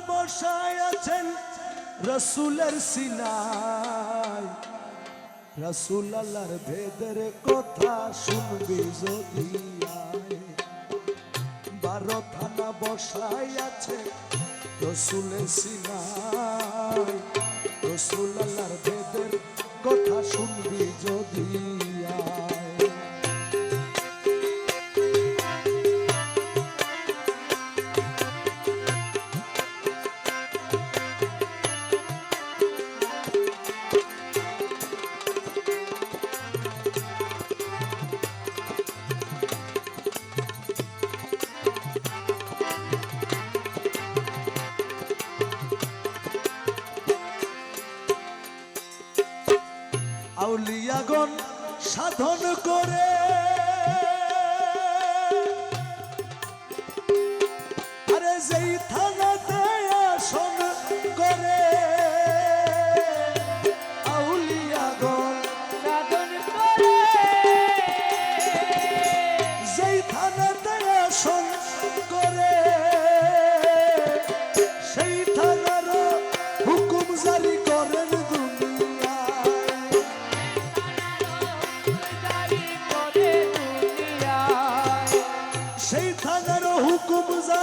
বসায় আছেন রসুলের সিনায় রসুল আল্লাহর ভেদের কথা শুনবি যদি। বারো থানা বসায় আছে রসুলের সিনায় রসুল সাধন করে। আরে যেই থানাতে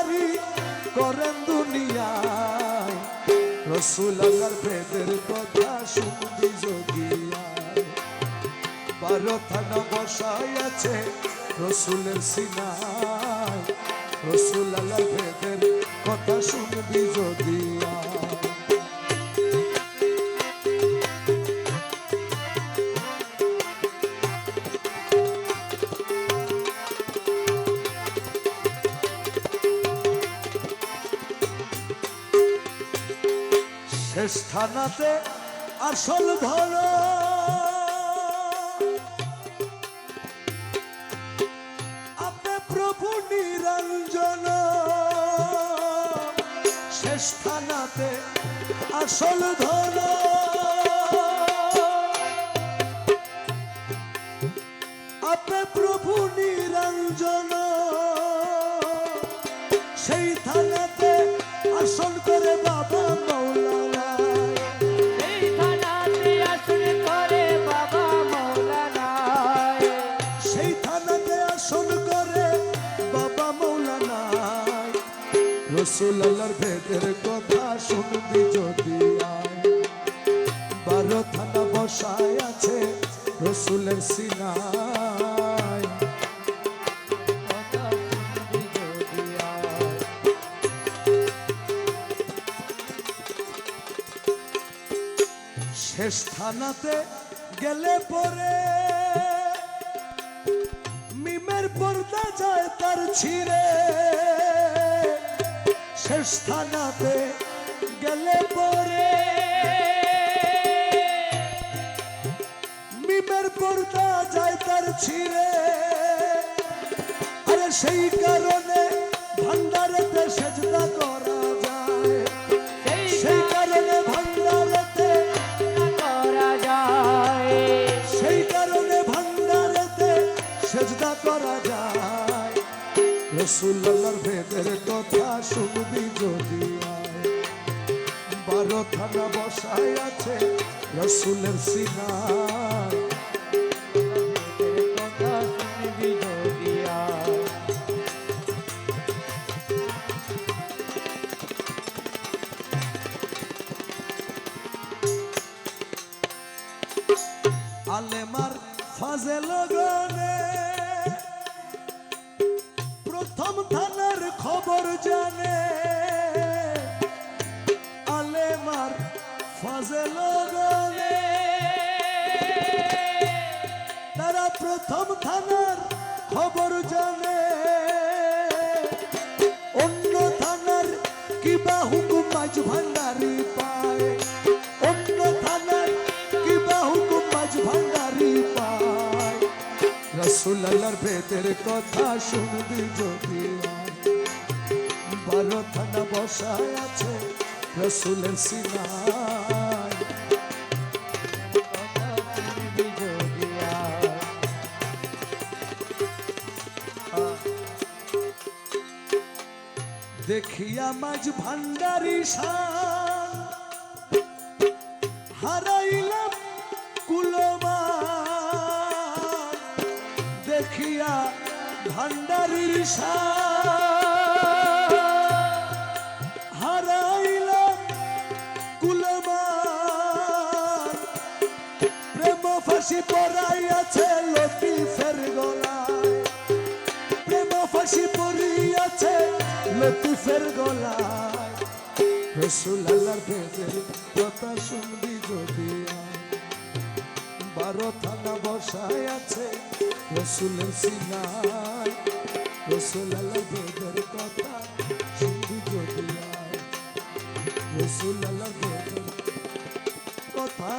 জারি করেন দুনিয়ায় রসুল আল্লাহর ভেদের কথা শুনবি যদি আয়। বারো থানা বসায় আছে রসুলের সিনায় রসুল আল্লাহর ভেদের কথা শুনবি যদি শেষ থানাতে আসল ধর। আপনি প্রভু নিরঞ্জন। শেষ থানাতে আসল ধর। আপনি প্রভু নিরঞ্জন। সেই থানাতে আসন করে বাবা মৌলানা রসুল ভেদের কথা শুনবি যদি বারো থানা বসায় আছে রসুলের সিনায়। শেষ থানাতে গেলে পরে মিমের পর্দা যায় তার ছিঁড়ে শেষ থানাতে গেলে পরে। মিমের পর্দা যায় তার ছিঁড়ে। আরে সেই কারণে ভান্ডারেতে সেজদা করা যায়। সেই সেই কারণে ভান্ডারেতে করা যায়। সেই কারণে ভান্ডারেতে সেজদা করা যায়। রসুল্লাহর ভেদের কথা শুনবি যদি বারো থানা বসায় আছে রসুলের যদি আলেমার ফাজেল গনে প্রথম থানার খবর জানে। আলেমার ফাজেল তারা প্রথম থানার খবর জানে। রসুল আল্লাহর কথা শুনবি যদি। বারো থানা বসায় আছে রসুলের সিনায়। দেখিয়া মাঝ ভান্ডারি শান। হারাইলাম ভান্ডারির হারাইলাম কুলমান প্রেম ফাঁসি পড়াইয়াছে লতিফের গলায় প্রেম ফাঁসি পড়িয়াছে লতিফের গলায় রসুল আল্লাহর ভেজের কথা শুনবি যদি। বারো বসায় আছে রসুলের সিনায় রসুল আল্লাহর ভেজের কথা শুধু যদি। রসুল আল্লাহর ভেজের কথা